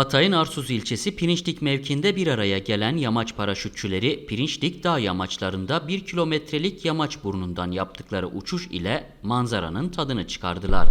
Hatay'ın Arsuz ilçesi Pirinçlik mevkinde bir araya gelen yamaç paraşütçüleri Pirinçlik dağ yamaçlarında bir kilometrelik yamaç burnundan yaptıkları uçuş ile manzaranın tadını çıkardılar.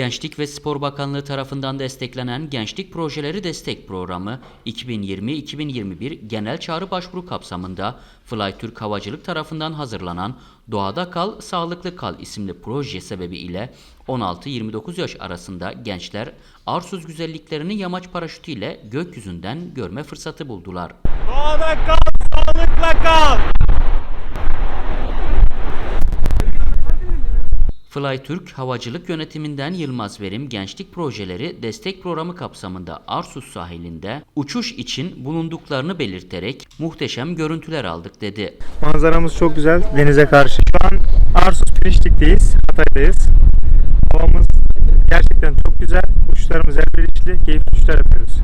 Gençlik ve Spor Bakanlığı tarafından desteklenen Gençlik Projeleri Destek Programı 2020-2021 Genel Çağrı Başvuru kapsamında Fly Türk Havacılık tarafından hazırlanan Doğada Kal, Sağlıklı Kal isimli proje sebebiyle 16-29 yaş arasında gençler arsuz güzelliklerini yamaç paraşütüyle gökyüzünden görme fırsatı buldular. Doğada kal, sağlıkla kal. Fly Türk Havacılık Yönetiminden Yılmaz Verim Gençlik Projeleri Destek Programı kapsamında Arsus sahilinde uçuş için bulunduklarını belirterek muhteşem görüntüler aldık dedi. Manzaramız çok güzel denize karşı. Şu an Arsus Pirinçlik'teyiz, Hatay'dayız. Havamız gerçekten çok güzel. Uçuşlarımız elverişli, keyifli uçuşlar yapıyoruz.